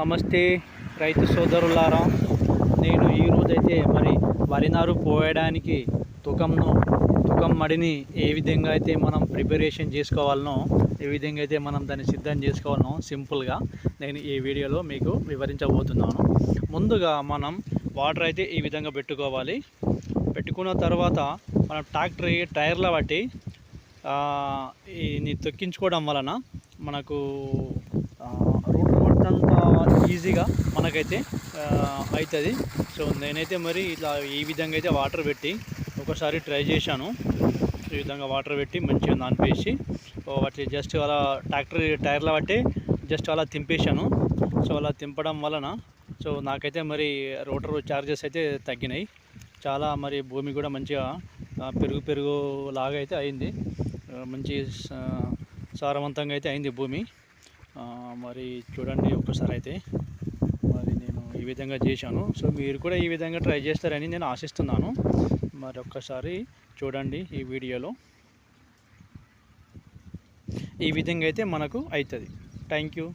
నమస్తే రైతు సోదరులారా. నేను ఈరోజైతే మరి వరి నారు పోయడానికి తుకంను తుకం మడిని ఏ విధంగా అయితే మనం ప్రిపరేషన్ చేసుకోవాలనో ఏ విధంగా అయితే మనం దాన్ని సిద్ధం చేసుకోవాలనో సింపుల్గా నేను ఈ వీడియోలో మీకు వివరించబోతున్నాను. ముందుగా మనం వాటర్ అయితే ఈ విధంగా పెట్టుకోవాలి. పెట్టుకున్న తర్వాత మనం ట్రాక్టర్ టైర్ల బట్టి ఈ తొక్కించుకోవడం వలన మనకు ఆ, రూట్ పట్టినంత ఈజీగా మనకైతే అవుతుంది సో నేనైతే మరి ఇట్లా ఈ విధంగా అయితే వాటర్ పెట్టి ఒకసారి ట్రై చేశాను. ఈ విధంగా వాటర్ పెట్టి మంచిగా నానిపేసి వాటి జస్ట్ అలా ట్రాక్టర్ టైర్ల బట్టి జస్ట్ అలా తింపేశాను. సో అలా తింపడం వలన సో నాకైతే మరి రోటర్ చార్జెస్ అయితే తగ్గినాయి. చాలా మరి భూమి కూడా మంచిగా పెరుగు పెరుగు లాగా అయితే అయింది. మంచి స- సారవంతంగా అయితే అయింది భూమి. మరి చూడండి ఒక్కసారి అయితే. మరి నేను ఈ విధంగా చేశాను. సో మీరు కూడా ఈ విధంగా ట్రై చేస్తారని నేను ఆశిస్తున్నాను. మరి ఒక్కసారి చూడండి ఈ వీడియోలో. ఈ విధంగా అయితే మనకు అవుతుంది థ్యాంక్ యూ